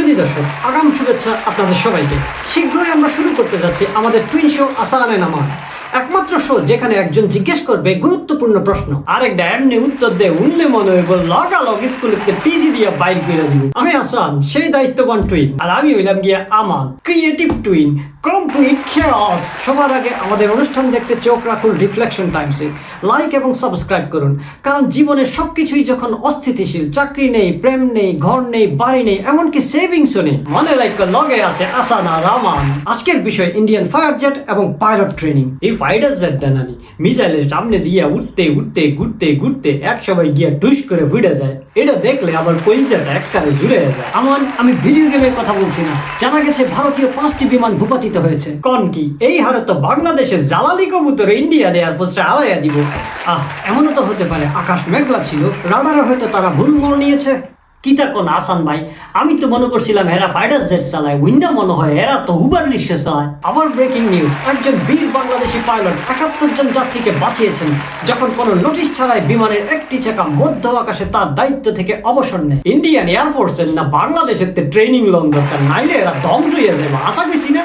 শুধু দর্শক, আগাম শুভেচ্ছা আপনাদের সবাইকে। শীঘ্রই আমরা শুরু করতে যাচ্ছি আমাদের টুইন শো আসানে নামা। একমাত্র শো যেখানে একজন জিজ্ঞেস করবে গুরুত্বপূর্ণ প্রশ্ন। আরেকটা এমনি উত্তর দেয় উনলে মনে হইব, লাগালগ স্কুলেতে পিজি দিয়ে বাইর করে দিব। আমি আসান সেই দায়িত্ববান টুইন আর আমি হইলাম গিয়ে আমার ক্রিয়েটিভ টুইন কমপ্লিট খেয়াস সবার আগে আমাদের অনুষ্ঠান দেখতে চোখ রাখুন রিফ্লেকশন টাইমসে লাইক এবং সাবস্ক্রাইব করুন, কারণ জীবনের সবকিছুই যখন অস্থিতিশীল, চাকরি নেই, প্রেম নেই, ঘর নেই, বাড়ি নেই, এমনকি সেভিংসও নেই। মনে লাইক লগে আছে আসানা রামান আজকের বিষয় ইন্ডিয়ান ফায়ার জেট এবং পাইলট ট্রেনিং এই ফাইটার জেট ডানানি। মিসাইলের সামনে দিয়ে উঠতে উঠতে ঘুরতে ঘুরতে এক সময় গিয়ে টুস করে ফুটে যায়। এটা দেখলে আমার পঞ্চায়েত এককালে জুড়ে যায়। আমার আমি ভিডিও গেমের কথা বলছি না। জানা গেছে ভারতীয় পাঁচটি বিমান ভূপাতিত হয়েছে। কন কি? এই হারে তো বাংলাদেশে জালালি কবুতর ইন্ডিয়ান এয়ারফোর্সে আড়াইয়া দিব। আহ এমনও তো হতে পারে। আকাশ মেঘলা ছিল। রাডারে হয়তো তারা ভুল মোড় নিয়েছে। কিতা কোন আসান ভাই? আমি তো মনে করছিলাম এরা ফাইটার জেট চালায়, উইন্ডা মনে হয় এরা তো উবার রিক্সা চালায়। আবার ব্রেকিং নিউজ একজন বীর বাংলাদেশি পাইলট একাত্তর জন যাত্রীকে বাঁচিয়েছেন, যখন কোনো নোটিশ ছাড়াই বিমানের একটি চাকা মধ্য আকাশে তার দায়িত্ব থেকে অবসর নেয়। ইন্ডিয়ান এয়ারফোর্সের না বাংলাদেশের ট্রেনিং লোন দরকার, নাইলে এরা ধ্বংস হয়ে যাবে, আশা করছি না।